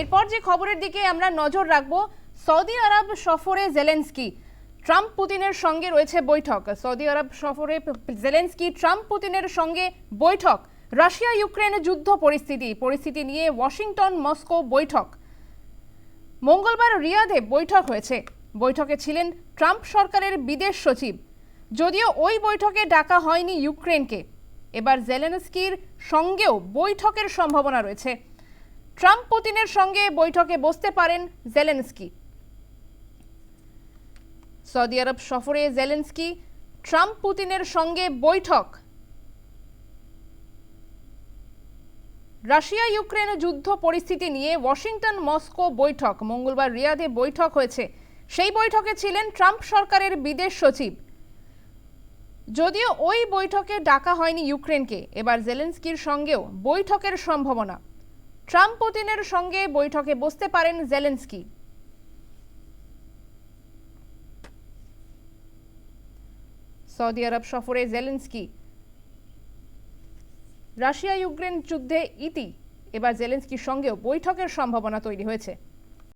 এরপর যে খবরের দিকে আমরা নজর রাখব, সৌদি আরব সফরে জেলেন্সকি। ট্রাম্প পুতিনের সঙ্গে রয়েছে বৈঠক। সৌদি আরব সফরে জেলেন্সকি ট্রাম্প পুতিনের সঙ্গে বৈঠক। রাশিয়া ইউক্রেনের যুদ্ধ পরিস্থিতি পরিস্থিতি নিয়ে ওয়াশিংটন, মস্কো বৈঠক। মঙ্গলবার রিয়াদে বৈঠক হয়েছে। বৈঠকে ছিলেন ট্রাম্প সরকারের বিদেশ সচিব। যদিও ওই বৈঠকে ডাকা হয়নি ইউক্রেনকে। এবার জেলেনস্কির সঙ্গেও বৈঠকের সম্ভাবনা রয়েছে। ট্রাম্প পুতিনের সঙ্গে বৈঠকে বসতে পারেন জেলেনস্কি। সৌদি আরব সফরে জেলেনস্কি ট্রাম্প পুতিনের সঙ্গে বৈঠক। রাশিয়া ইউক্রেন যুদ্ধ পরিস্থিতি নিয়ে ওয়াশিংটন মস্কো বৈঠক। মঙ্গলবার রিয়াদে বৈঠক হয়েছে। সেই বৈঠকে ছিলেন ট্রাম্প সরকারের বিদেশ সচিব। যদিও ওই বৈঠকে ডাকা হয়নি ইউক্রেনকে, এবার জেলেন্সকির সঙ্গেও বৈঠকের সম্ভাবনা। ট্রাম্প পুতিনের সঙ্গে বৈঠকে বসতে পারেন জেলেন্সকি। সৌদি আরব সফরে জেলেন্সকি। রাশিয়া ইউক্রেন যুদ্ধে ইতি। এবার জেলেন্সকির সঙ্গেও বৈঠকের সম্ভাবনা তৈরি হয়েছে।